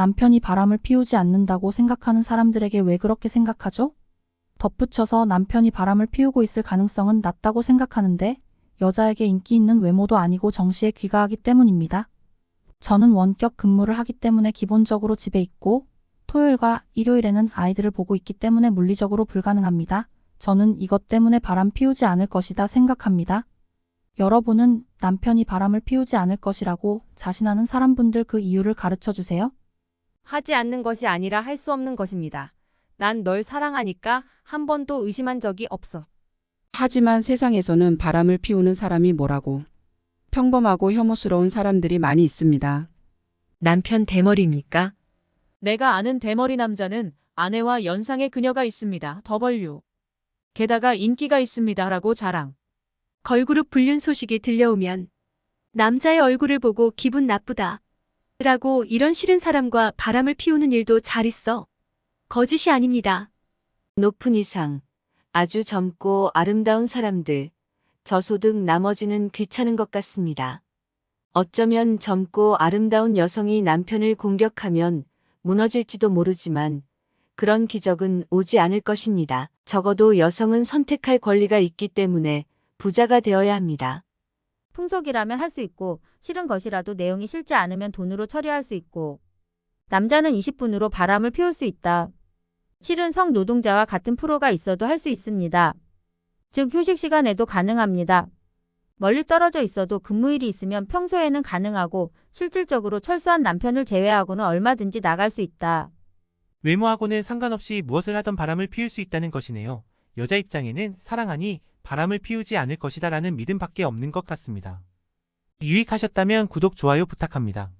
남편이 바람을 피우지 않는다고 생각하는 사람들에게 왜 그렇게 생각하죠? 덧붙여서 남편이 바람을 피우고 있을 가능성은 낮다고 생각하는데 여자에게 인기 있는 외모도 아니고 정시에 귀가하기 때문입니다. 저는 원격 근무를 하기 때문에 기본적으로 집에 있고 토요일과 일요일에는 아이들을 보고 있기 때문에 물리적으로 불가능합니다. 저는 이것 때문에 바람 피우지 않을 것이다 생각합니다. 여러분은 남편이 바람을 피우지 않을 것이라고 자신하는 사람분들 그 이유를 가르쳐 주세요. 하지 않는 것이 아니라 할 수 없는 것입니다. 난 널 사랑하니까 한 번도 의심한 적이 없어. 하지만 세상에서는 바람을 피우는 사람이 뭐라고 평범하고 혐오스러운 사람들이 많이 있습니다. 남편 대머리입니까? 내가 아는 대머리 남자는 아내와 연상의 그녀가 있습니다. 더벌유. 게다가 인기가 있습니다 라고 자랑. 걸그룹 불륜 소식이 들려오면 남자의 얼굴을 보고 기분 나쁘다. 라고 이런 싫은 사람과 바람을 피우는 일도 잘 있어. 거짓이 아닙니다. 높은 이상, 아주 젊고 아름다운 사람들, 저소득 나머지는 귀찮은 것 같습니다. 어쩌면 젊고 아름다운 여성이 남편을 공격하면 무너질지도 모르지만 그런 기적은 오지 않을 것입니다. 적어도 여성은 선택할 권리가 있기 때문에 부자가 되어야 합니다. 풍속이라면 할 수 있고 싫은 것이라도 내용이 싫지 않으면 돈으로 처리할 수 있고 남자는 20분으로 바람을 피울 수 있다. 실은 성 노동자와 같은 프로가 있어도 할 수 있습니다. 즉 휴식 시간에도 가능합니다. 멀리 떨어져 있어도 근무일이 있으면 평소에는 가능하고 실질적으로 철수한 남편을 제외하고는 얼마든지 나갈 수 있다. 외모하고는 상관없이 무엇을 하던 바람을 피울 수 있다는 것이네요. 여자 입장에는 사랑하니 바람을 피우지 않을 것이다라는 믿음밖에 없는 것 같습니다. 유익하셨다면 구독, 좋아요 부탁합니다.